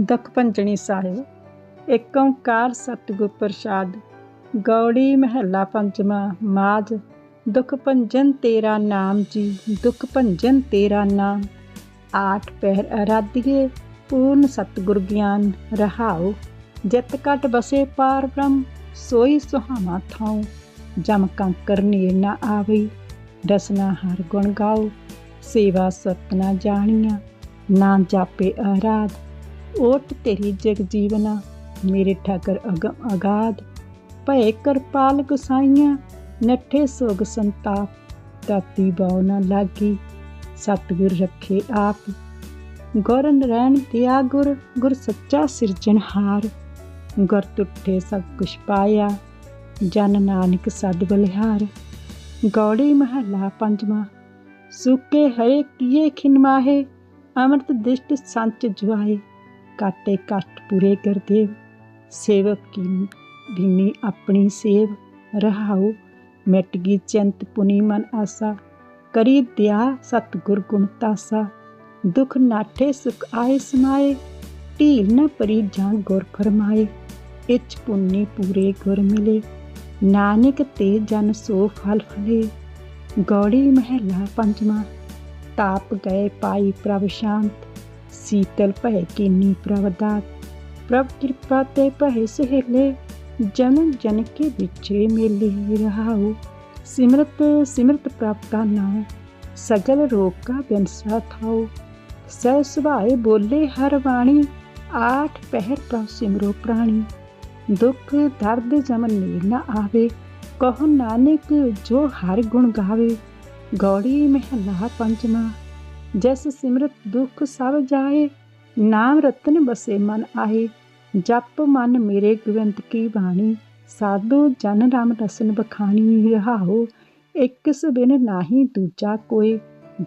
ਦਖ ਭੰਜਣੀ ਸਾਹਿਬ ਏਕ ਓੰਕਾਰ ਸਤਿਗੁਰ ਪ੍ਰਸਾਦ, ਗੌੜੀ ਮਹੱਲਾ ਪੰਜਵਾਂ ਮਾਜ ਦੁਖ ਭੰਜਨ ਤੇਰਾ ਨਾਮ ਜੀ, ਦੁਖ ਭੰਜਨ ਤੇਰਾ ਨਾਮ। ਆਠ ਪਹਿਰ ਅਰਾਧੀਏ, ਪੂਰਨ ਸਤਿਗੁਰ ਗਿਆਨ ਰਹਾਉ, ਜਿਤ ਕਟ ਬਸੇ ਪਾਰ ਬ੍ਰਹਮ, ਸੋਈ ਸੁਹਾਵਾ ਥਾਉ। ਜਮ ਕੰਕਰ ਨੀਰ ਨਾ ਆਵਈ ਰਸਨਾ ਹਰ ਗੁਣ ਗਾਉ। ਸੇਵਾ ਸਤ ਨਾ ਜਾਣੀਆਂ, ਨਾ ਜਾਪੇ ਅਰਾਧ। ਓਟ ਤੇਰੀ ਜਗ ਜੀਵਨਾ, ਮੇਰੇ ਠਾਕਰ ਅਗਮ ਅਗਾਧ ਭਏ ਕਿਰਪਾਲ ਗੁਸਾਈਆਂ ਨੱਠੇ ਸੋਗ ਸੰਤਾਪ। ਤਾਤੀ ਬਾਉ ਨਾ ਲਾਗੀ, ਸਤਿਗੁਰ ਰੱਖੇ ਆਪ। ਗੁਰ ਨਰੈਣ ਦਿਆ ਗੁਰ ਗੁਰ ਸੱਚਾ ਸਿਰਜਣਹਾਰ ਗੁਰ ਤੁਠੇ ਸਭ ਕੁਛ ਪਾਇਆ, ਜਨ ਨਾਨਕ ਸਦ ਬਲਿਹਾਰ। ਗੌੜੀ ਮਹੱਲਾ ਪੰਜਵਾਂ, ਸੁਕੇ ਹਰੇ ਕੀਏ ਖਿਨਮਾਹੇ, ਅਮਰਤ ਦਿਸ਼ਟ ਸੰਚ ਜੁਆਏ। ਕਾਟੇ ਕਸ਼ਟ ਪੂਰੇ ਕਰਦੇਵ ਸੇਵਕ ਕੀ ਦਿਨੀ ਆਪਣੀ ਸੇਵ ਰਹਾਉ। ਮਿਟ ਗਈ ਚਿੰਤ ਪੁਨੀ ਮਨ ਆਸਾ। ਕਰੀ ਦਿਆ ਸਤ ਗੁਰ ਗੁਣ ਤਾਸਾ। ਦੁਖ ਨਾਠੇ ਸੁਖ ਆਏ ਸਮਾਏ। ਢੀਲ ਨ ਪਰੀ ਜਾਂ ਗੁਰ ਫਰਮਾਏ। ਇਚ ਪੁੰਨੀ ਪੂਰੇ ਗੁਰ ਮਿਲੇ। ਨਾਨਕ ਤੇ ਜਨ ਸੋ ਫਲ ਫਲੇ। ਗੌੜੀ ਮਹਿਲਾ ਪੰਜਵਾਂ। ਤਾਪ ਗਏ ਪਾਈ ਪ੍ਰਭ ਸ਼ਾਂਤ। ਸੀਤਲ ਭੈ ਕੀਨੀ ਪ੍ਰਭ ਪ੍ਰਭ ਕਿਰਪਾ ਤੇ ਭੈ ਸਹਿਲੇ ਜਨ ਜਨ ਕੇ ਵਿਚੇ ਮੇਲੇ ਰਹਾਉ। ਸਿਮਰਤ ਸਿਮਰਤ ਪ੍ਰਭ ਨਾਮ ਸਗਲ ਰੋਗ ਕਾ ਬਿਨਸਾ ਥਾਉ। ਸਹਿ ਸੁਭਾਏ ਬੋਲੇ ਹਰ ਬਾਣੀ, ਆਠ ਪਹਿਰ ਪ੍ਰਭ ਸਿਮਰੋ ਪ੍ਰਾਣੀ। ਦੁੱਖ ਦਰਦ ਜਮਨ ਨੀਲ ਨਾ ਆਵੇ, ਕਹੋ ਨਾਨਕ ਜੋ ਹਰ ਗੁਣ ਗਾਵੇ। ਗੌੜੀ ਮਹਿਲਾ ਪੰਜਵਾਂ ਜਸ ਸਿਮਰਤ ਦੁਖ ਸਭ ਜਾਏ, ਨਾਮ ਰਤਨ ਬਸੇ ਮਨ ਆਏ ਜਪ ਮਨ ਮੇਰੇ ਗਵੰਤ ਕੀ ਬਾਣੀ, ਸਾਧੂ ਜਨ ਰਾਮ ਰਸਨ ਬਖਾਣੀ ਰਹਾਓ। ਇਕ ਬਿਨ ਨਾਹੀ ਦੂਜਾ ਕੋਈ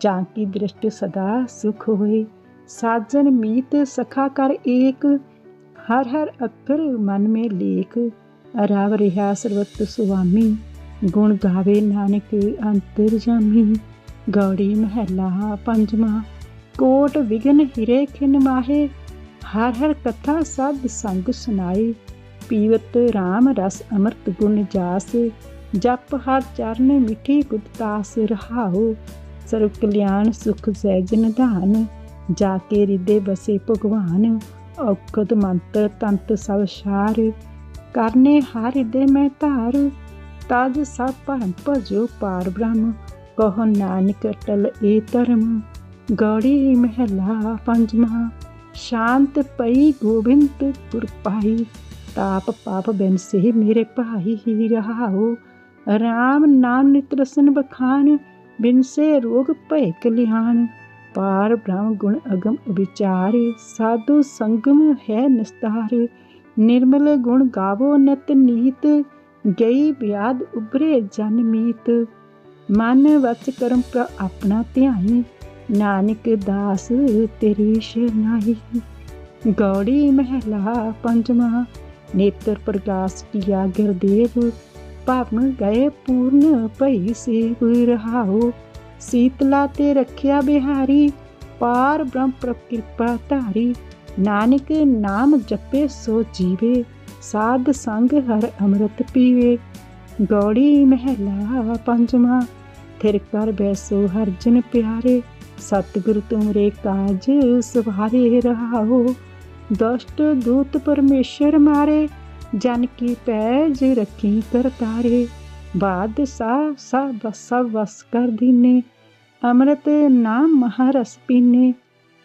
ਜਾਂ ਕੀ ਦ੍ਰਿਸ਼ਟ ਸਦਾ ਸੁਖ ਹੋਏ। ਸਾਜਨ ਮੀਤ ਸਖਾ ਕਰ ਏਕ, ਹਰ ਹਰ ਅੱਖਰ ਮਨ ਮੇ ਲੇਖ। ਰਾਵ ਰਿਹਾ ਸਰਵਤ ਸੁਆਮੀ, ਗੁਣ ਗਾਵੇ ਨਾਨਕ ਅੰਤਰ ਜਾਮੀ। ਗੌੜੀ ਮਹੱਲਾ ਪੰਜਵਾਂ, ਕੋਟ ਵਿਗਨ ਹਿਰੇ ਖਿਨ ਮਾਹੇ, ਹਰ ਹਰ ਕਥਾ ਸਭ ਸੰਗ ਸੁਨਾਈ ਪੀਵਤ RAM ਰਸ ਅੰਮ੍ਰਿਤ ਗੁਣ ਜਾਸ, ਜਪ ਹਰ ਚਰਨ ਮਿੱਠੀ ਗੁਪਤਾਸ ਰਹਾਉ ਸਰਵ ਕਲਿਆਣ ਸੁਖ ਸਹਿਜ ਨਿਧਾਨ ਜਾ ਕੇ ਰਿਦੇ ਬਸੇ ਭਗਵਾਨ। ਔਖਦ ਮੰਤਰ ਤੰਤ ਸਭ ਸਾਰ, ਕਰਨੇ ਹਰ ਹਿਰਦੇ ਮੈਂ ਧਾਰ। ਤਜ ਸਭ ਭਰਮ ਭਜੋ ਪਾਰ ਬ੍ਰਹਮ। ਕਹੋ ਨਾਨਕ ਟਲ ਏ ਧਰਮ, ਗੌੜੀ ਮਹਿਲਾ ਪੰਜਵਾਂ, ਸ਼ਾਂਤ ਪਈ ਗੋਬਿੰਦ ਪੁਰ ਪਾਈ, ਤਾਪ ਪਾਪ ਬਿਨ ਸੇ ਮੇਰੇ ਭਾਈ ਹੀ ਰਹਾਓ RAM ਨਾਮ ਨਿਤ ਬਖਾਨ, ਬਿਨ ਸੇ ਰੋਗ ਭੈ ਕਲਿਆਣ ਪਾਰ ਬ੍ਰਹਮ ਗੁਣ ਅਗਮ ਵਿਚਾਰ, ਸਾਧੂ ਸੰਗਮ ਹੈ ਨਿਸਤਾਰ, ਨਿਰਮਲ ਗੁਣ ਗਾਵੋ ਨਤ ਨੀਤ, ਗਈ ਬਿਆਦ ਉਬਰੇ ਜਨ ਮੀਤ ਮਨ ਵਚ ਕਰਮ ਪ੍ਰ ਆਪਣਾ ਧਿਆਈ, ਨਾਨਕ ਦਾਸ ਤੇਰੀ ਸ਼ਰਨਾਈ। ਗੌੜੀ ਮਹਿਲਾ ਪੰਜਵਾਂ, ਨੇਤਰ ਪ੍ਰਗਾਸ ਕੀਆ ਗੁਰਦੇਵ। ਭਵਨ ਗਏ ਪੂਰਨ ਭਈ ਸੇਵ ਰਹਾਓ ਸੀਤਲਾ ਤੇ ਰੱਖਿਆ ਬਿਹਾਰੀ, ਪਾਰ ਬ੍ਰਹਮ ਪ੍ਰਭ ਕਿਰਪਾ ਧਾਰੀ। ਨਾਨਕ ਨਾਮ ਜਪੇ ਸੋ ਜੀਵੇ, ਸਾਧ ਸੰਗ ਹਰ ਅੰਮ੍ਰਿਤ ਪੀਵੇ। ਗੌੜੀ ਮਹਿਲਾ ਪੰਜਵਾਂ ਥਿਰ ਕਰ ਬੈਸੋ ਹਰ ਜਨ ਪਿਆਰੇ, ਸਤਿਗੁਰ ਤੁਮਰੇ ਕਾਜ ਸਵਾਰੇ ਰਹਾਓ। ਦਸ਼ਟ ਦੂਤ ਪਰਮੇਸ਼ਰ ਮਾਰੇ, ਜਨ ਕੀ ਪੈਜ ਰੱਖੀ ਕਰਤਾਰੇ। ਬਾਦ ਸਾ ਸਭ ਸਭ ਵਸ ਕਰ ਦੀਨੇ, ਅੰਮ੍ਰਿਤ ਨਾਮ ਮਹਾਰਸ ਪੀਨੇ।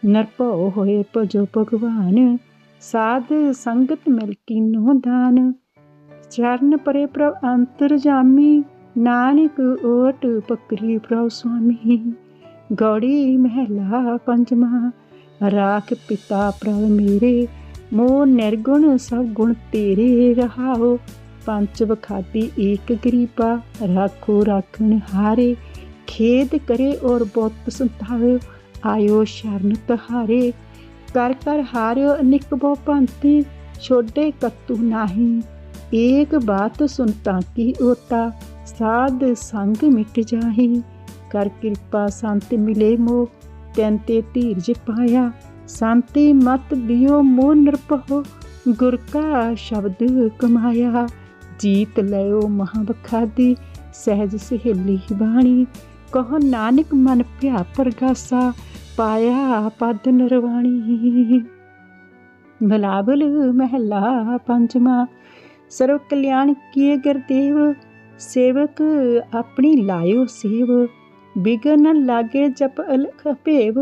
ਨਰਪੋ ਹੋਏ ਭਜੋ ਭਗਵਾਨ, ਸਾਧ ਸੰਗਤ ਮਿਲ ਕੀਨੋ ਦਾਨ। ਚਰਨ ਪਰੇ ਪ੍ਰਭ ਅੰਤਰ ਜਾਮੀ, ਨਾਨਕ ਓਟ ਪਕਰੀ ਪ੍ਰਭ ਸੁਆਮੀ। ਗੌੜੀ ਮਹਿਲਾ ਪੰਜਵਾਂ ਰਾਖ ਪਿਤਾ ਪ੍ਰਭ ਮੇਰੇ ਮੋ ਨਿਰਗੁਣ ਸਭ ਗੁਣ ਤੇਰੇ ਰਹਾਓ। ਪੰਚ ਵਖਾਤੀ ਏਕ ਗਰੀਬਾ, ਰਾਖੋ ਰਾਖਣ ਹਾਰੇ। ਖੇਦ ਕਰੇ ਔਰ ਬਹੁਤ ਸੰਤਾਵੇ ਆਇਓ ਸ਼ਰਨ ਤਹਾਰੇ। ਕਰ ਕਰ ਹਾਰਿਓ ਅਨਿਕ ਬਹੁ ਪੰਤੀ ਛੋਡੇ ਕਤੂ ਨਾਹੀ। ਏਕ ਬਾਤ ਸੁਨਤਾ ਕੀ ਓਤਾ, ਸਾਧ ਸੰਗ ਮਿਟ ਜਾਹੀ। ਕਰ ਕਿਰਪਾ ਸੰਤ ਮਿਲੇ ਮੋ ਤੈਂਤੇ ਧੀਰਜ ਪਾਇਆ। ਸ਼ਾਂਤੀ ਮਤ ਦਿਓ ਮੋ ਨਿਰਭਉ, ਗੁਰ ਕਾ ਸ਼ਬਦ ਕਮਾਇਆ। ਜੀਤ ਲਿਓ ਮਹਾਬਖਾਦੀ ਸਹਿਜ ਸਹੇਲੀ ਬਾਣੀ। ਕਹੋ ਨਾਨਕ ਮਨ ਭਿਆ ਪਰਗਾਸਾ, ਪਾਇਆ ਪਦ ਨਰਵਾਣੀ। ਬਲਾਬਲ ਮਹਿਲਾ ਪੰਜਵਾ। ਸਰਵ ਕਲਿਆਣ ਕੀਏ ਗੁਰਦੇਵ ਸੇਵਕ ਆਪਣੀ ਲਾਇਓ ਸੇਵ। ਬਿਗਨ ਲਾਗੇ ਜਪ ਅਲਖ ਭੇਵ,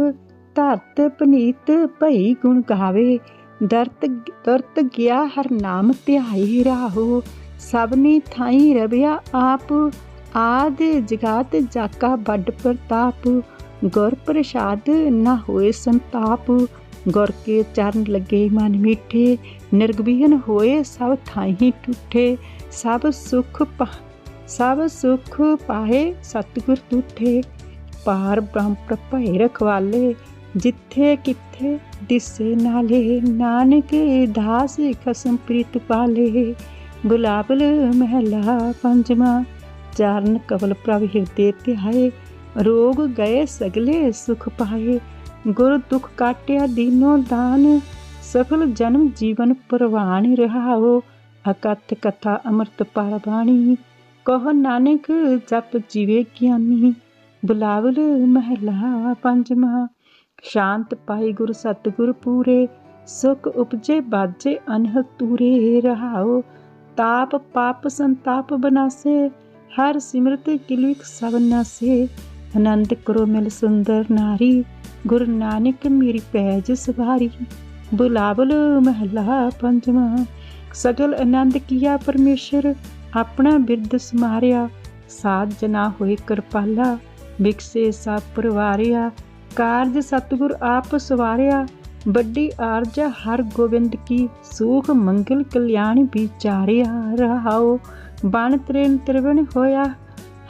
ਧਰਤ ਪਨੀਤ ਭਈ ਗੁਣ ਗਾਵੇ। ਦਰਤ ਦਰਤ ਗਿਆ ਹਰ ਨਾਮ ਧਿਆਈ ਰਾਹੋ। ਸਭਨੀ ਥਾਈ ਰਵਿਆ ਆਪ, ਆਦ ਜਗਾਤ ਜਾਕਾ ਵੱਡ ਪ੍ਰਤਾਪ। ਗੁਰ ਪ੍ਰਸਾਦ ਨਾ ਹੋਏ ਸੰਤਾਪ। ਗੁਰ ਕੇ ਚਰਨ ਲੱਗੇ ਮਨ ਮੀਠੇ, ਨਿਰਗਵੀਨ ਹੋਏ ਸਭ ਥਾਈ ਟੁੱਠੇ ਸਭ ਸੁਖ ਸਭ ਸੁਖ ਪਾਏ ਸਤਿਗੁਰ ਤੁਠੇ। ਪਾਰ ਬ੍ਰਹਮ ਪ੍ਰਭੈ ਰਖਵਾਲੇ, ਜਿੱਥੇ ਕਿੱਥੇ ਦਿਸੇ ਨਾਲੇ, ਨਾਨਕ ਦਾਸ ਖਸਮ ਪ੍ਰੀਤ ਪਾਲੇ। ਗੁਲਾਬਲ ਮਹਿਲਾ ਪੰਜਵਾ, ਚਰਨ ਕਵਲ ਪ੍ਰਭ ਹਿਰਦੇ ਧਿਆਏ, ਰੋਗ ਗਏ ਸਗਲੇ ਸੁਖ ਪਾਏ। ਗੁਰ ਦੁਖ ਕਾਟਿਆ ਦੀਨੋ ਦਾਨ, ਸਫਲ ਜਨਮ ਜੀਵਨ ਪ੍ਰਵਾਨ ਰਹਾਓ, ਅਕਥ ਕਥਾ ਅੰਮ੍ਰਿਤ ਪਾਰ ਬਾਣੀ, ਕਹ ਨਾਨਕ ਜਪ ਜੀਵੇ ਗਿਆਨੀ, ਬੁਲਾਵਲ ਮਹਿਲਾ ਪੰਜਵਾ ਸ਼ਾਂਤ ਪਾਈ ਗੁਰ ਸਤਗੁਰ ਪੂਰੇ, ਸੁਖ ਉਪਜੇ ਬਾਜੇ ਅਨਹ ਤੂਰੇ ਰਹਾਓ, ਤਾਪ ਪਾਪ ਸੰਤਾਪ ਬਨਾਸੇ, ਹਰ ਸਿਮਰਤ ਕਿਲਿਕ ਸਭ ਨਾਸੇ, ਆਨੰਦ ਕਰੋ ਮਿਲ ਸੁੰਦਰ ਨਾਰੀ ਗੁਰੂ ਨਾਨਕ ਮੇਰੀ ਪੈਜ ਸਵਾਰੀ, ਬੁਲਾਵਲ ਮਹਲਾ ਪੰਜਵਾਂ। ਸਗਲ ਆਨੰਦ ਕੀਆ ਪਰਮੇਸ਼ਰ, ਆਪਣਾ ਬਿਰਦ ਸਮਾਰਿਆ, ਸਾਧ ਜਨਾ ਹੋਏ ਕਿਰਪਾਲਾ, ਵਿਕਸੇ ਸਭ ਪਰਵਾਰਿਆ, ਕਾਰਜ ਸਤਗੁਰ ਆਪ ਸਵਾਰਿਆ, ਵੱਡੀ ਆਰਜਾ ਹਰ ਗੋਬਿੰਦ ਕੀ, ਸੂਖ ਮੰਗਲ ਕਲਿਆਣ ਵਿਚਾਰਿਆ ਰਹਾਓ। ਬਣ ਤ੍ਰਿਣ ਤ੍ਰਿਵਣ ਹੋਇਆ,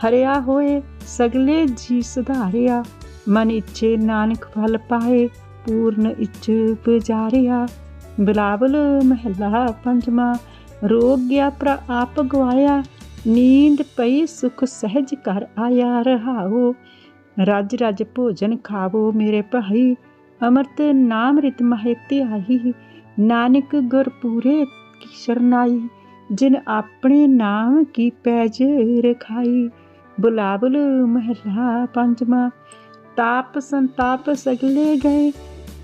ਹਰਿਆ ਹੋਏ, ਸਗਲੇ ਜੀ ਸੁਧਾਰਿਆ। ਮਨ ਇੱਛੇ ਨਾਨਕ ਫਲ ਪਾਏ, ਪੂਰਨ ਇੱਛ ਪੁਜਾਰਿਆ। ਬਿਲਾਵਲ ਮਹਿਲਾ ਪੰਜਵਾ, ਰੋਗ ਗਿਆ ਪਰ ਆਪ ਗਵਾਇਆ, ਨੀਂਦ ਪਈ ਸੁਖ ਸਹਿਜ ਕਰ ਆਇਆ ਰਹਾਓ ਰਜ ਰਜ ਭੋਜਨ ਖਾਵੋ ਮੇਰੇ ਭਾਈ, ਅਮਰਤ ਨਾਮ ਰਿਤ ਮਹਿਤੇ ਆਹੀ ਨਾਨਕ ਗੁਰ ਪੂਰੇ ਕੀ ਸ਼ਰਨਾਈ ਜਿਨ ਆਪਣੇ ਨਾਮ ਕੀ ਪੈਜ ਰਖਾਈ। ਬੁਲਾਵਲ ਮਹਿਲਾ ਪੰਜਵਾ ਤਾਪ ਸੰਤਾਪ ਸਗਲੇ ਗਏ।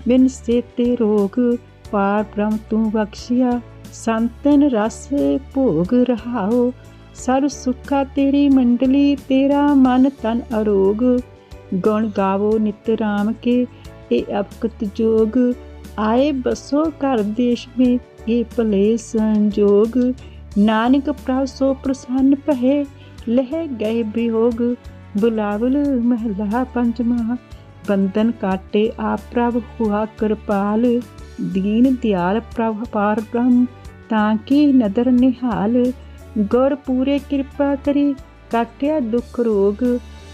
ਬਿਨ ਸੇਤੇ ਰੋਗ ਪਾਰ ਬ੍ਰਹਮ ਤੂੰ ਬਖਸ਼ਿਆ। ਸੰਤਨ ਰਸ ਭੋਗ ਰਹਾਓ ਸਰ ਸੁਖਾ ਤੇਰੀ ਮੰਡਲੀ, ਤੇਰਾ ਮਨ ਤਨ ਅਰੋਗ। ਗੁਣ ਗਾਵੋ ਨਿਤ ਰਾਮ ਕੇ, ਇਹ ਅਪਕਤ ਜੋਗ। ਆਏ ਬਸੋ ਘਰ ਦੇਸ਼ ਮੇ, ਇਹ ਭਲੇ ਸੰਜੋਗ। ਨਾਨਕ ਪ੍ਰਭ ਸੋ ਪ੍ਰਸੰਨ ਭਏ, ਲਹਿ ਗਏ ਬਿਯੋਗ ਬੁਲਾਵਲ ਮਹਲਾ ਪੰਜਵਾ ਬੰਦਨ ਕਾਟੇ ਆਪ ਪ੍ਰਭ ਹੁਆ ਕਿਰਪਾਲ, ਦੀਨ ਦਿਆਲ ਪ੍ਰਭ ਪਾਰ ਬ੍ਰਹਮ, ਤਾਂ ਕੀ ਨਦਰ ਨਿਹਾਲ, ਗੁਰ ਪੂਰੇ ਕਿਰਪਾ ਕਰੀ, ਕਾਟਿਆ ਦੁਖ ਰੋਗ,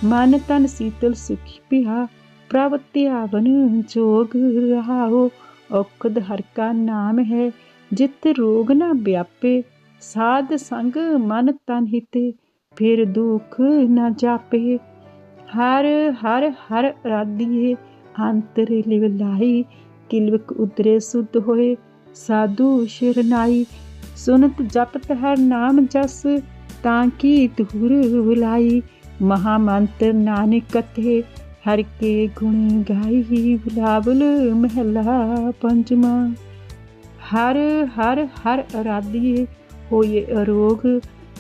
ਮਨ ਤਨ ਸੀਤਲ ਸੁਖੀ ਪਿਆ, ਪ੍ਰਭ ਧਿਆਵਨ ਜੋਗ ਰਹਾਓ ਔਖਦ ਹਰ ਕਾ ਨਾਮ ਹੈ, ਜਿਤ ਰੋਗ ਨਾ ਵਿਆਪੇ, ਸਾਧ ਸੰਗ ਮਨ ਤਨ ਹਿਤੇ ਫਿਰ ਦੁਖ ਨਾ ਜਾਪੇ ਹਰ ਹਰ ਹਰ ਰਾਧੀਏ ਅੰਤਰ ਲਿਵ ਲਾਈ ਕਿਲਵਕ ਉਤਰੇ ਸੁਧ ਹੋਏ ਸਾਧੂ ਸ਼ਰਨਾਈ ਸੁਨਤ ਜਪਤ ਹਰ ਨਾਮ ਜਸ ਤਾਂ ਕੀ ਧੂਰ ਬੁਲਾਈ ਮਹਾ ਮੰਤਰ ਨਾਨਕ ਕਥੇ ਹਰ ਕੇ ਗੁਣ ਗਾਈ ਬੁਲਾਵਲ ਮਹਿਲਾ ਪੰਜਵਾ ਹਰ ਹਰ ਹਰ ਅਰਾਧੀਏ ਹੋਏ ਅਰੋਗ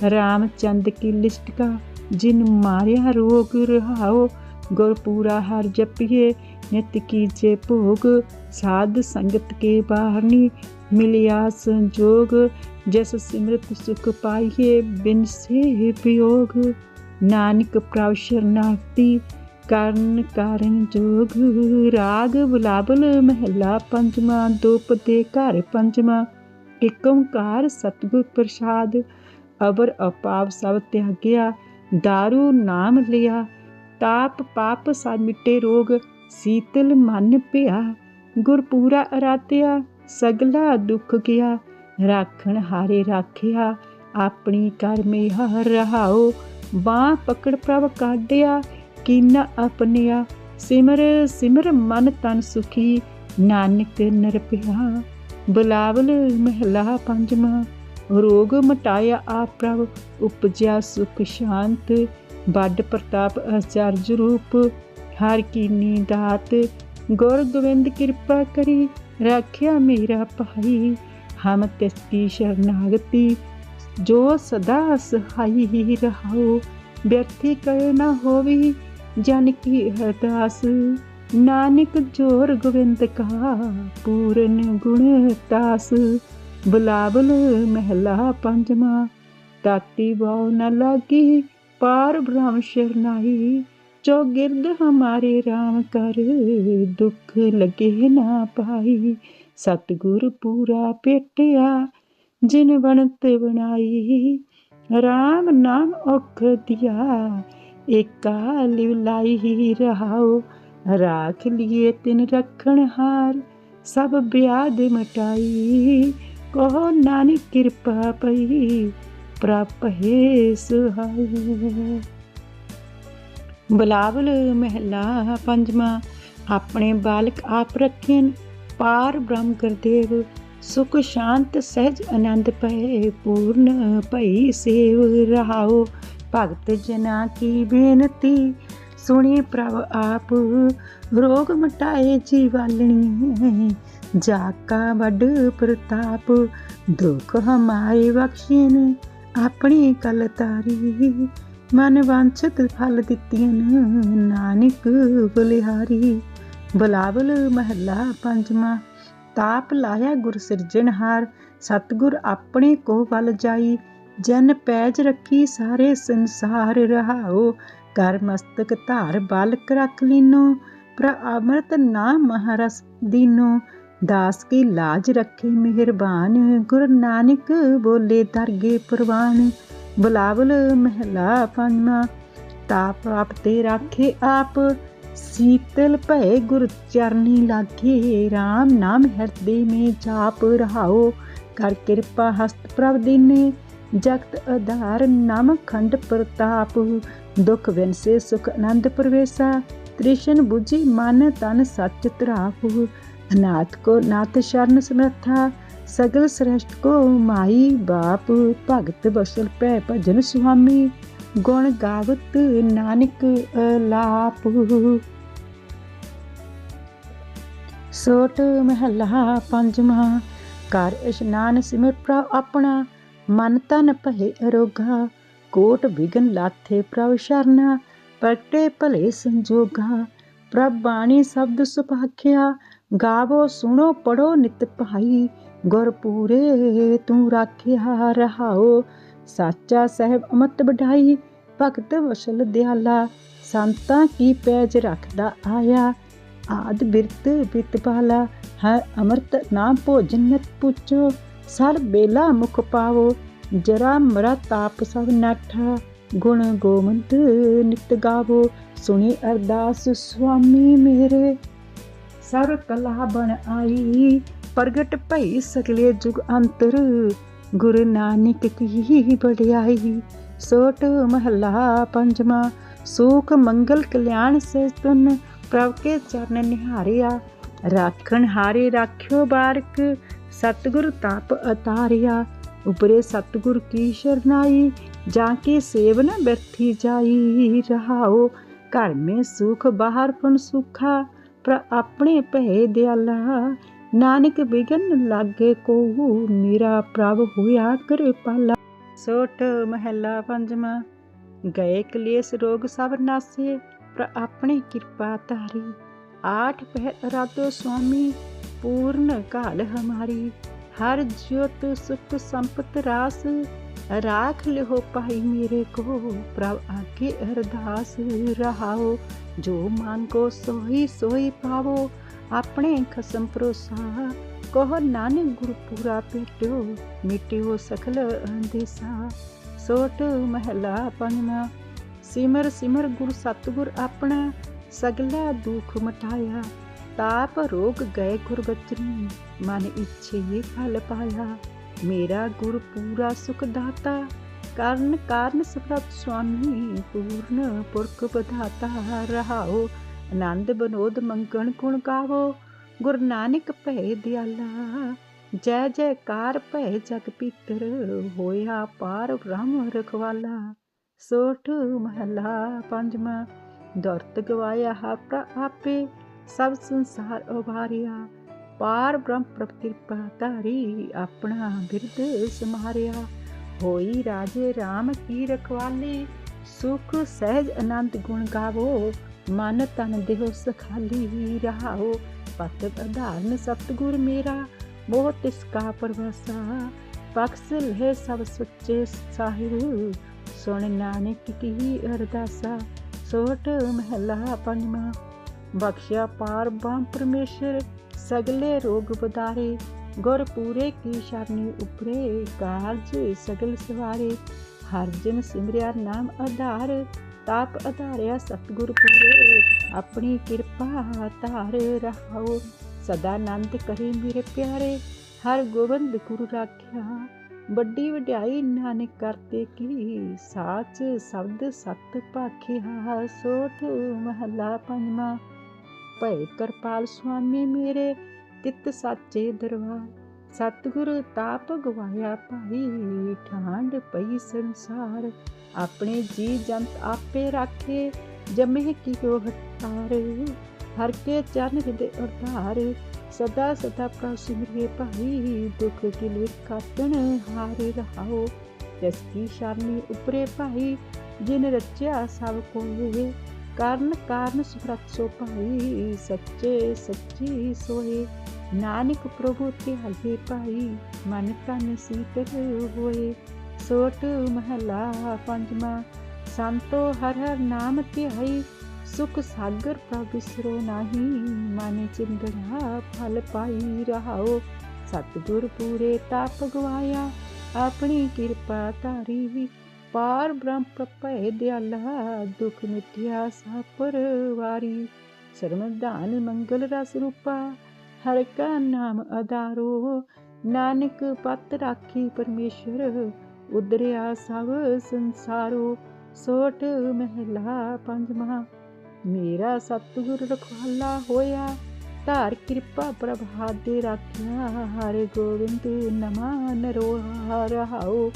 ਰਾਮਚੰਦ ਕੀ ਲਿਸ਼ਟਕਾ ਜਿਨ ਮਾਰਿਆ ਰੋਗ ਰਹਾਓ ਗੁਰਪੂਰਾ ਹਰ ਜਪੀਏ, ਨਿਤ ਕੀਜੇ ਭੋਗ, ਸਾਧ ਸੰਗਤ ਕੇ ਬਾਹਰਨੀ, ਮਿਲਿਆ ਸੰਜੋਗ, ਜਿਸ ਸਿਮਰਤ ਸੁਖ ਪਾਈਏ, ਬਿਨ ਸੇ ਵਿਯੋਗ ਨਾਨਕ ਪ੍ਰਭ ਸ਼ਰਨਾਗਤੀ ਕਰਨ ਕਾਰਨ ਜੋਗ। ਰਾਗ ਬੁਲਾਬਲ ਮਹਿਲਾ ਪੰਜਵਾ ਦੋਪਦੇ ਘਰ ਪੰਜਵਾ, ਇਕ ਓੰਕਾਰ ਸਤਿਗੁਰ ਪ੍ਰਸਾਦ। ਅਬਰ ਅਪਾਪ ਸਭ ਤਿਆਗਿਆ दारू ਨਾਮ ਲਿਆ। ਤਾਪ ਪਾਪ ਸਭ ਮਿਟੇ ਰੋਗ, ਸੀਤਲ ਮਨ ਭਿਆ ਗੁਰ ਪੂਰਾ ਅਰਾਤਿਆ ਸਗਲਾ ਦੁੱਖ ਗਿਆ। ਰਾਖਣ ਹਾਰੇ ਰਾਖਿਆ, ਆਪਣੀ ਕਰਮੇ ਹਰ ਰਹਾਓ ਬਾਹ ਪਕੜ ਪ੍ਰਭ ਕਾਢਿਆ, ਕੀਨਾ ਆਪਣਿਆ ਸਿਮਰ ਸਿਮਰ ਮਨ ਤਨ ਸੁਖੀ, ਨਾਨਕ ਨਿਰਭਇਆ ਬੁਲਾਵਲ ਮਹਿਲਾ ਪੰਜਵਾਂ। ਰੋਗ ਮਟਾਇਆ ਆਪ ਪ੍ਰਭ, ਉਪਜਿਆ ਸੁਖ ਸ਼ਾਂਤ। ਵੱਡ ਪ੍ਰਤਾਪ ਅਚਰਜ ਰੂਪ, ਹਰ ਕੀਨੀ ਦਾਤ ਗੁਰ ਗੋਬਿੰਦ ਕਿਰਪਾ ਕਰੀ, ਰੱਖਿਆ ਮੇਰਾ ਭਾਈ। ਹਮ ਤਿਸ ਕੀ ਸ਼ਰਨਾਗਤੀ, ਜੋ ਸਦਾ ਸਹਾਈ ਹੀ ਰਹਾਓ ਵਿਅਰਥੀ ਕਰੇ ਨਾ ਹੋਵੀ, ਜਨ ਕੀ ਅਰਦਾਸ। ਨਾਨਕ ਜੋਰ ਗੋਬਿੰਦ ਕਾ, ਪੂਰਨ ਗੁਣ ਤਾਸ। ਬੁਲਾਵਲ ਮਹਿਲਾ ਪੰਜਵਾ, ਤਾਤੀ ਬਾਉ ਨ ਲਾਗੀ, ਪਾਰ ਬ੍ਰਹਮ ਸ਼ਰਨਾਈ ਜੋ ਗਿਰਦ ਹਮਾਰੇ RAM ਕਰ, ਦੁੱਖ ਲਗੇ ਨਾ ਪਾਈ ਸਤਿਗੁਰ ਪੂਰਾ ਭੇਟਿਆ ਜਿਨ ਬਣਤ ਬਣਾਈ RAM ਨਾਮ ਔਖ ਦਿਆ, ਏਕਾ ਲਿਵਲਾਈ ਹੀ ਰਹਾਓ ਰਾਖ ਲਿਏ ਤਿਨ ਰਖਣ ਹਾਰ, ਸਭ ਬਿਆਦ ਮਟਾਈ। ਕਹੋ ਨਾਨਕ ਕਿਰਪਾ ਪਈ, ਪ੍ਰਭ ਹੈ ਸੁਹਾਈ ਬਲਾਵਲ ਮਹਿਲਾ ਪੰਜਵਾਂ, ਆਪਣੇ ਬਾਲਕ ਆਪ ਰੱਖੇਨ ਪਾਰ ਬ੍ਰਹਮ ਕਰਦੇਵ ਸੁਖ ਸ਼ਾਂਤ ਸਹਿਜ ਆਨੰਦ ਪਏ ਪੂਰਨ ਭਈ ਸੇਵ ਰਹਾਓ। ਭਗਤ ਜਨਾ ਕੀ ਬੇਨਤੀ, ਸੁਣੀ ਪ੍ਰਭ ਆਪ, ਰੋਗ ਮਟਾਏ ਜੀਵਾਲਣੀ। ਜਾ ਕਾ ਵੱਡ ਪ੍ਰਤਾਪ, ਦੁਖ ਹਮਾਰੇ ਬਖਸ਼ੀਨ ਆਪਣੀ ਕਲ ਤਾਰੀ ਮਨ ਵਾਂਛਤ ਫਲ ਦਿੱਤੀਆਂ ਨਾਨਕ ਬਲਿਹਾਰੀ। ਬਲਾਵਲ ਮਹੱਲਾ ਪੰਜਵਾਂ, ਤਾਪ ਲਾਇਆ ਗੁਰ ਸਿਰਜਣਹਾਰ। ਸਤਗੁਰ ਆਪਣੇ ਕੋ ਵੱਲ ਜਾਈ, ਜਨ ਪੈਜ ਰੱਖੀ ਸਾਰੇ ਸੰਸਾਰ ਰਹਾਓ। ਕਰ ਮਸਤਕ ਧਾਰ ਬਾਲਕ ਰੱਖ ਲੀਨੋ, ਪ੍ਰ ਅਮਰਤ ਨਾਮ ਮਹਾਰਸ ਦੀਨੋ। ਦਾਸ ਕੀ ਲਾਜ ਰੱਖੇ ਮਿਹਰਬਾਨ, ਗੁਰ ਨਾਨਕ ਬੋਲੇ ਦਰਗੇ ਪ੍ਰਵਾਨ। ਬੁਲਾਵਲ ਮਹਿਲਾ ਪੰਜਵਾ ਤਾਪ ਆਪ ਤੇ ਰਾਖੇ ਆਪ। ਸੀਤਲ ਭੈ ਗੁਰ ਚਰਨੀ ਲਾਗੇ RAM ਨਾਮ ਹਿਰਦੇ ਮੇ ਜਾਪ ਰਹਾਓ। ਕਰ ਕਿਰਪਾ ਹਸਤ ਪ੍ਰਭ ਦੀਨੇ, ਜਗਤ ਆਧਾਰ ਨਾਮ ਖੰਡ ਪ੍ਰਤਾਪ। ਦੁਖ ਵਿਨਸੇ ਸੁਖ ਆਨੰਦ ਪ੍ਰਵੇਸਾ, ਤ੍ਰਿਸ਼ਨ 부ਜੀ ਮਨ ਤਨ ਸੱਚ ਤਰਾਪ। ਅਨਾਥ ਕੋ ਨਾਥ ਸ਼ਰਨ ਸਮਰਥਾ, ਸਗਲ ਸ੍ਰਸਟ ਕੋ ਮਾਈ ਬਾਪ, ਭਗਤ ਬਸਲ ਪੈ ਭਜਨ ਸੁਆਮੀ, ਗੁਣ ਗਾਵਤ ਨਾਨਕ ਅਲਾਪ। ਸੋਟ ਮਹਲਾ ਪੰਜਵਾਂ ਕਰ ਇਸ਼ਨਾਨ ਸਿਮਰ ਪ੍ਰਭ ਆਪਣਾ, ਮਨ ਤਨ ਭਏ ਅਰੋਗਾ, ਕੋਟ ਵਿਗਨ ਲਾਥੇ ਪ੍ਰਭ ਸ਼ਰਨਾ, ਪਟੇ ਭਲੇ ਸੰਜੋਗਾ, ਪ੍ਰਭ ਬਾਣੀ ਸ਼ਬਦ ਸੁਭਾਖਿਆ ਗਾਵੋ, ਸੁਣੋ ਪੜੋ ਨਿਤ ਭਾਈ, ਗੁਰਪੂਰੇ ਤੂੰ ਰਾਖਿਆ ਰਹਾਓ। ਸਾਚਾ ਸਹਿਬ ਅਮਤ ਬਢਾਈ ਭਗਤ ਵਸਲ ਦਿਆਲਾ। ਸੰਤਾਂ ਕੀ ਪੈਜ ਰੱਖਦਾ ਆਇਆ, ਆਦ ਬਿਰਤ ਬਿਤ ਪਾਲਾ। ਹਰ ਅਮਰਤ ਨਾਮ ਭੋਜਨ ਨਤ ਪੁੱਛੋ, ਸਰ ਬੇਲਾ ਮੁਖ ਪਾਵੋ। ਜਰਾ ਮਰਾ ਤਾਪ ਸਭ ਨਾਠਾ, ਗੁਣ ਗੋਮੰਤ ਨਿਤ ਗਾਵੋ। ਸੁਣੀ ਅਰਦਾਸ ਸੁਆਮੀ ਮੇਰੇ ਸਰ ਕਲਾ ਬਣ ਆਈ, ਪ੍ਰਗਟ ਭਈ ਸਗਲੇ ਜੁਗ ਅੰਤਰ। ਗੁਰੂ ਨਾਨਕ ਕੀ ਬੜਾਈ ਸੋਟ ਮਹੱਲਾ ਪੰਜਵਾਂ, ਸੁਖ ਮੰਗਲ ਕਲਿਆਣ ਸੇ ਤੁਨ ਪ੍ਰਭ ਕੇ ਚਰਨ ਨਿਹਾਰਿਆ। ਰਾਖਣ ਹਾਰੇ ਰਾਖਿਓ ਬਾਰਕ, ਸਤਗੁਰ ਤਾਪ ਅਤਾਰਿਆ। ਉਪਰੇ ਸਤਗੁਰ ਕੀ ਸ਼ਰਨਾਈ, ਜਾਂ ਕੇ ਸੇਵਨ ਬਰਥੀ ਜਾਈ ਰਹਾਓ। ਘਰ ਮੇ ਸੁਖ ਬਾਹਰ ਪਨ ਸੁਖਾ ਆਪਣੇ ਭਏ ਦਿਆਲਾ, ਨਾਨਕ ਬਿਗਨ ਲਾਗੇ ਕੋ ਮੇਰਾ ਪ੍ਰਭ ਹੋਇਆ ਕਿਰਪਾਲਾ ਸੋਟ ਮਹਿਲਾ ਪੰਜਵਾਂ ਗਏ ਕਲੇਸ਼ ਰੋਗ ਸਭ ਨਾਸੇ, ਪਰ ਆਪਣੇ ਕਿਰਪਾ ਧਾਰੀ। ਆਠ ਪਹਿਰ ਰਾਤੋ ਸੁਆਮੀ, ਪੂਰਨ ਕਾਲ ਹਮਾਰੀ। ਹਰ ਜੋਤ ਸੁਖ ਸੰਪਤ ਰਾਸ ਰਾਖ ਲਿਓ ਪਾਈ ਮੇਰੇ ਕੋ ਪ੍ਰਭ ਆਗੇ ਅਰਦਾਸ ਰਹਾਓ ਜੋ ਮਨ ਕੋ ਸੋਈ ਸੋਈ ਪਾਵੋ ਆਪਣੇ ਖਸਮ ਪਰੋਸਾ ਕਹੋ ਨਾਨਕ ਗੁਰ ਪੂਰਾ ਪੇਟਿਓ ਮਿਟਿਓ ਸਖਲ ਅੰਦੇਸਾ ਸੋਟ ਮਹਿਲਾ ਪੰਜਵਾ ਸਿਮਰ ਸਿਮਰ ਗੁਰ ਸਤਗੁਰ ਆਪਣਾ ਸਗਲਾ ਦੁਖ ਮਟਾਇਆ ਤਾਪ ਰੋਗ ਗਏ ਗੁਰ ਬਚਨੀ ਮਨ ਇੱਛੇ ਫਲ ਪਾਇਆ ਮੇਰਾ ਗੁਰ ਪੂਰਾ ਸੁਖ ਦਾਤਾ, ਕਾਰਨ ਕਾਰਨ ਸਭਤ ਸੁਆਮੀ ਪੂਰਨ ਪੁਰਖ ਬਧਾਤਾ ਰਹਾਓ, ਆਨੰਦ ਬਨੋਦ ਮੰਗਣ ਗੁਣ ਗਾਵੋ, ਗੁਰੂ ਨਾਨਕ ਭੈ ਦਿਆਲਾ, ਜੈ ਜੈਕਾਰ ਭੈ ਜਗ ਪੀਤਰ ਹੋਇਆ ਪਾਰ ਬ੍ਰਹਮ ਰਖਵਾਲਾ, ਸੋਠ ਮਹਲਾ ਪੰਜਵਾਂ ਦਰਤ ਗਵਾਇਆ ਆਪਾ ਆਪੇ, ਸਭ ਸੰਸਾਰ ਉਭਾਰਿਆ ਪਾਰ ਬ੍ਰਹਮ ਪ੍ਰਭ ਧਾਰੀ ਆਪਣਾ ਬਿਰਦ ਸਮਾਰਿਆ ਹੋਈ ਰਾਜੇ RAM ਕੀ ਰਖਵਾਲੀ, ਸੁਖ ਸਹਿਜ ਆਨੰਦ ਗੁਣ ਗਾਵੋ। ਮਨ ਤਨ ਦੇਹ ਸਖਾਲੀ ਰਹਾਓ। ਪਤ ਅਧਾਰਨ ਸਤਗੁਰ ਮੇਰਾ ਬਹੁਤ ਇਸ ਕਾ ਪਰਵਾਸਾ। ਬਖਸ਼ ਲੈ ਸਭ ਸੁੱਚੇ ਸਾਹਿਬ, ਸੁਣ ਨਾਨਕ ਕੀ ਅਰਦਾਸਾ। ਸੋਟ ਮਹਿਲਾ ਪੰਜਵਾਂ, ਬਖਸ਼ਿਆ ਪਾਰ ਬ੍ਰਹਮ ਪਰਮੇਸ਼ਰ ਸਗਲੇ ਰੋਗ ਬਦਾਰੇ ਗੁਰ ਪੂਰੇ ਕੀ ਸ਼ਰਨੀ ਉਪਰੇ, ਕਾਰਜ ਸਗਲ ਸਵਾਰੇ, ਹਰ ਜਨ ਸਿਮਰਿਆ ਨਾਮ ਆਧਾਰ, ਤਾਪ ਆਧਾਰਿਆ ਸਤਗੁਰ ਪੂਰੇ, ਆਪਣੀ ਕਿਰਪਾ ਧਾਰ ਰਹਾਓ, ਸਦਾ ਆਨੰਦ ਕਰੇ ਮੇਰੇ ਪਿਆਰੇ, ਹਰ ਗੋਬਿੰਦ ਗੁਰੂ ਰਾਖਿਆ, ਵੱਡੀ ਵਡਿਆਈ ਨਾਨਕ ਕਰਤੇ ਕੀ, ਸਾਚ ਸ਼ਬਦ ਸਤ ਭਾਖਿਆ ਸੋਠ ਮਹਲਾ ਪੰਜਵਾਂ ਭੈ ਕਰਪਾਲ ਸੁਆਮੀ ਮੇਰੇ ਤਿਤ ਸਾਚੇ ਦਰਬਾਰ। ਸਤਿਗੁਰ ਤਾਪ ਗਵਾਇਆ ਭਾਈ ਠਾਂਡ ਪਈ ਸੰਸਾਰ। ਆਪਣੇ ਜੀ ਜੰਤ ਆਪੇ ਰਾਖੇ ਜਮੇ ਕੀ ਕੋ ਹਟਾਰ ਹਰ ਕੇ ਚਰਨ ਹਿਰਦੇ ਉਧਾਰ ਸਦਾ ਸਦਾ ਪ੍ਰਸਿਮਰੇ ਭਾਈ। ਦੁਖ ਕੀ ਲਿਖ ਕਾਟਣ ਹਾਰੇ ਰਹਾਓ, ਜਸ ਕੀ ਸ਼ਰਨੀ ਉਪਰੇ ਭਾਈ। ਜਿਨ ਰਚਿਆ ਸਭ ਕੋਏ ਕਰਨ ਕਾਰਨ ਸੁਭਰਤ ਸੋ ਭਾਈ, ਸੱਚੇ ਸੱਚੀ ਸੋਏ ਨਾਨਕ ਪ੍ਰਭੂ ਤੇ ਹਲੇ ਭਾਈ, ਮਨ ਤਨ ਸੀਤਲ ਹੋਏ। ਸੋਟ ਮਹਲਾ ਪੰਜਵਾਂ, ਸੰਤੋ ਹਰ ਹਰ ਨਾਮ ਧਿਆਈ। ਸੁਖ ਸਾਗਰ ਪ੍ਰਭ ਵਿਸਰੋ ਨਾਹੀ, ਮਨ ਚਿੰਦੜਾ ਫਲ ਪਾਈ ਰਹਾਓ। ਸਤਿਗੁਰ ਪੂਰੇ ਤਾਪ ਗਵਾਇਆ, ਆਪਣੀ ਕਿਰਪਾ ਧਾਰੀ। ਵੀ ਪਾਰ ਬ੍ਰਹਮ ਪ੍ਰਪੈ ਦਿਆਲਾ ਦੁਖ ਮਿਟਿਆ ਸਾ ਪਰਵਾਰੀ। ਸਰਮਧਾਨ ਮੰਗਲ ਰਸ ਰੂਪਾ, ਹਰ ਕਾ ਨਾਮ ਅਧਾਰੋ। ਨਾਨਕ ਪਤ ਰਾਖੀ ਪਰਮੇਸ਼ਰ ਉਦਰਿਆ ਸਭ ਸੰਸਾਰੋ। ਸੋਠ ਮਹਿਲਾ ਪੰਜਵਾਂ ਮੇਰਾ ਸਤਿਗੁਰ ਰਖਵਾਲਾ ਹੋਇਆ। ਧਾਰ ਕਿਰਪਾ ਪ੍ਰਭਾ ਦੇ ਰਾਖਿਆ, ਹਰੇ ਗੋਬਿੰਦ ਨਮਾ ਨਰੋਹਾ ਰਹਾਓ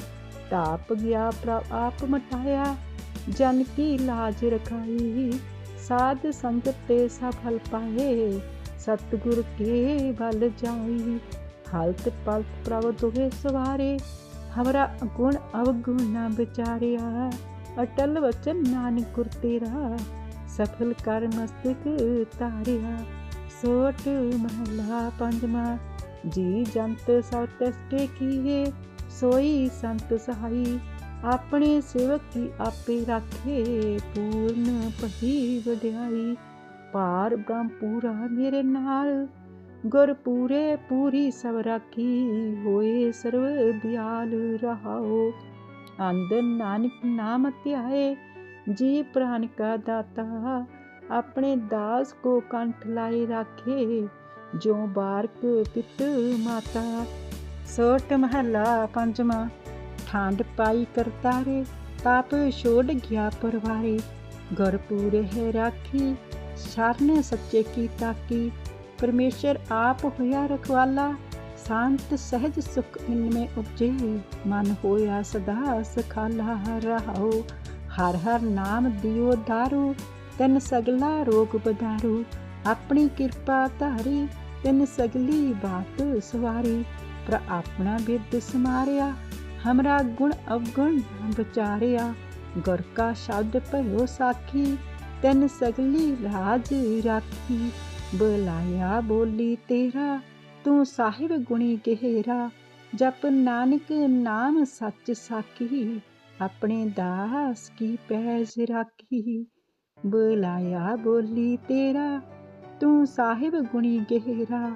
ਤਾਪ ਗਿਆ ਪ੍ਰਭ ਆਪ ਮਟਾਇਆ ਜਨ ਕੀ ਲਾਜ ਰਖਾਈ? ਸਾਧ ਸੰਗਤ ਤੇ ਸਫਲ ਪਾਏ, ਸਤਿਗੁਰ ਕੇ ਬਲ ਜਾਈ। ਹਾਲਤ ਪਲਤ ਪ੍ਰਭ ਦੁਗੇ ਸਵਾਰੇ, ਹਮਰਾ ਗੁਣ ਅਵਗੁਣ ਨਾ ਵਿਚਾਰਿਆ। ਅਟਲ ਵਚਨ ਨਾਨਕ ਗੁਰ ਤੇਰਾ, ਸਫਲ ਕਰ ਮਸਤਕ ਤਾਰਿਆ ਸੋਟ ਮਹਲਾ ਪੰਜਵਾਂ, ਜੀ ਜੰਤ ਸਭ ਤਸਕੇ ਕੀਏ ਸੋਈ ਸੰਤ ਸਹਾਈ, ਆਪਣੇ ਸੇਵਕ ਕੀ ਆਪੇ ਰਾਖੇ। ਪੂਰਨ ਪਹੀ ਵਡਿਆਈ ਪਾਰ ਬ੍ਰਹਮ ਪੂਰਾ ਮੇਰੇ ਨਾਲ। ਗੁਰ ਪੂਰੇ ਪੂਰੀ ਸਭ ਰਾਖੀ, ਹੋਏ ਸਰਵ ਦਿਆਲ ਰਹਾਓ। ਅੰਦਰ ਨਾਨਕ ਨਾਮ ਧਿਆਏ, ਜੀ ਪ੍ਰਾਨ ਕਾ ਦਾਤਾ। ਆਪਣੇ ਦਾਸ ਕੋ ਕੰਠ ਲਾਏ ਰਾਖੇ ਜੋ ਬਾਰਕ ਪਿਤ ਮਾਤਾ। ਸੋਟ ਮਹੱਲਾ ਪੰਜਵਾਂ, ਠਾਂਡ ਪਾਈ ਕਰਤਾਰੇ ਤਾਪ ਛੋੜ ਗਿਆ ਪਰਵਾਰੇ। ਗੁਰ ਹੈ ਰਾਖੀ, ਸ਼ਰਨ ਸੱਚੇ ਕੀ ਤਾਕੀ। ਪਰਮੇਸ਼ਰ ਆਪ ਹੋਇਆ ਰਖਵਾਲਾ, ਸ਼ਾਂਤ, ਸਹਿਜ ਸੁਖ ਇਨਮੇ ਉਪਜੇ। ਮਨ ਹੋਇਆ ਸਦਾ ਸਖਾਲਾ ਰਹਾਓ ਹਰ ਹਰ ਨਾਮ ਦਿਓ ਦਾਰੂ, ਤਨ ਸਗਲਾ ਰੋਗ ਬਦਾਰੂ। ਆਪਣੀ ਕਿਰਪਾ ਧਾਰੀ, ਤਨ ਸਗਲੀ ਬਾਤ ਸਵਾਰੀ। ਪਰ ਆਪਣਾ ਬਿਰਦ ਸਮਾਰਿਆ, ਹਮਰਾ ਗੁਣ ਅਵਗੁਣ ਵਿਚਾਰਿਆ। ਗੁਰ ਕਾ ਸ਼ਬਦ ਭਇਓ ਸਾਖੀ, ਤਨ ਸਗਲੀ ਰਾਜ ਰਾਖੀ। ਬੁਲਾਇਆ ਬੋਲੀ ਤੇਰਾ, ਤੂੰ ਸਾਹਿਬ ਗੁਣੀ ਗਹਿਰਾ। ਜਪ ਨਾਨਕ ਨਾਮ ਸੱਚ ਸਾਖੀ, ਆਪਣੇ ਦਾਸ ਕੀ ਪੈਜ ਰਾਖੀ। ਬੁਲਾਇਆ ਬੋਲੀ ਤੇਰਾ, ਤੂੰ ਸਾਹਿਬ ਗੁਣੀ ਗਹਿਰਾ।